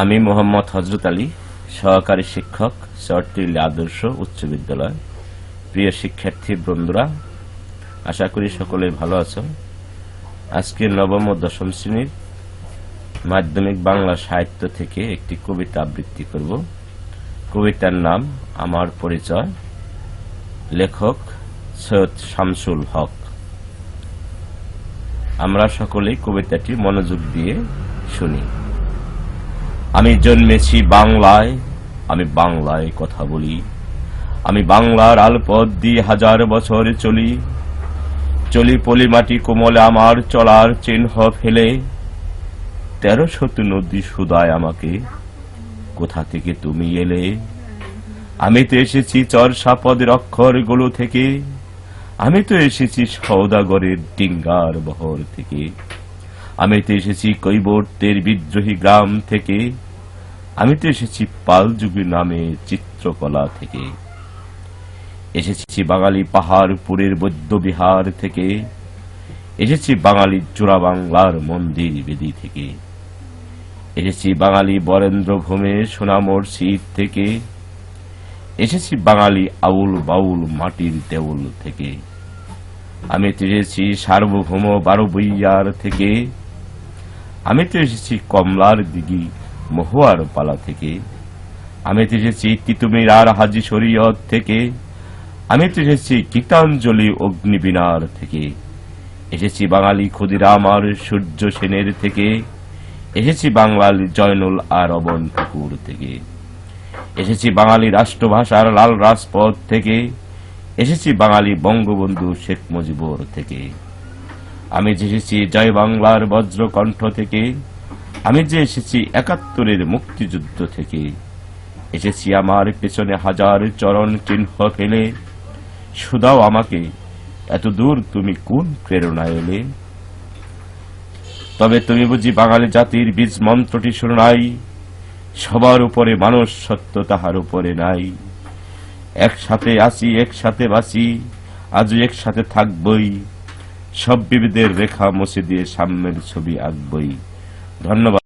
আমি মোহাম্মদ হজরত আলী, সহকারী শিক্ষক, চরটিল আদর্শ উচ্চ বিদ্যালয়। প্রিয় শিক্ষার্থী, বন্ধুরা, আশা করি সকলে ভালো আছো। আজকে নবম ও দশম শ্রেণির মাধ্যমিক বাংলা সাহিত্য থেকে একটি কবিতা আবৃত্তি করব। কবিতার নাম আমার পরিচয়। লেখক সৈয়দ শামসুল হক। আমরা সকলেই কবিতাটি মনোযোগ দিয়ে শুনি। আমি জন্মেছি বাংলায়, আমি বাংলায় কথা বলি। আমি বাংলার আলপথ দিয়ে হাজার বছর চলি। চলি পলিমাটি কোমলে আমার চলার চিহ্ন ফেলে। তেরো শত নদী সুদায় আমাকে, কোথা থেকে তুমি এলে? আমি তো এসেছি চরসাপদের অক্ষরগুলো থেকে। আমি তো এসেছি সৌদাগরের ডিঙ্গার বহর থেকে। আমি তো এসেছি কৈবর্তের বিদ্রোহী গ্রাম থেকে। আমি তো এসেছি পাল যুগী নামে চিত্রকলা থেকে। এসেছি বাঙালি পাহাড়পুরের বৌদ্ধ বিহার থেকে। এসেছি বাঙালি চূড়া বাংলার মন্দির বেদি থেকে। এসেছি বাঙালি বরেন্দ্র ভূমে সোনা শীত থেকে। এসেছি বাঙালি আউল বাউল মাটির দেউল থেকে। আমি তো এসেছি সার্বভৌম বারো বইয়ার থেকে। আমি তো এসেছি কমলার দিঘি মহুয়ার পালা থেকে। আমি তো এসেছি তিতুমির আর হাজি শরীয়ত থেকে। আমি তো এসেছি গীতাঞ্জলি অগ্নিবীণার থেকে। এসেছি বাঙালি ক্ষুদিরাম আর সূর্য সেনের থেকে। এসেছি বাঙালি জয়নুল আর অবন ঠাকুর থেকে। এসেছি বাঙালি রাষ্ট্রভাষার লাল রাজপথ থেকে। এসেছি বাঙালি বঙ্গবন্ধু শেখ মুজিবুর থেকে। আমি এসেছি জয় বাংলার বজ্রকণ্ঠ থেকে। আমি যে এসেছি একাত্তরের মুক্তিযুদ্ধ থেকে। এসেছি আমার পেছনে হাজার চরণ চিহ্ন ফেলে। শুধাও আমাকে এত দূর তুমি কোন প্রেরণা এলে? তবে তুমি বুঝি বাঙালি জাতির বীজ মন্ত্রটি শুনো নাই। সবার উপরে মানুষ সত্য তাহার উপরে নাই। একসাথে আসি, একসাথে বাসি, আজও একসাথে থাকবই। সব বিবিদের রেখা মুছে দিয়ে সাম্যের ছবি আঁকবই। ধন্যবাদ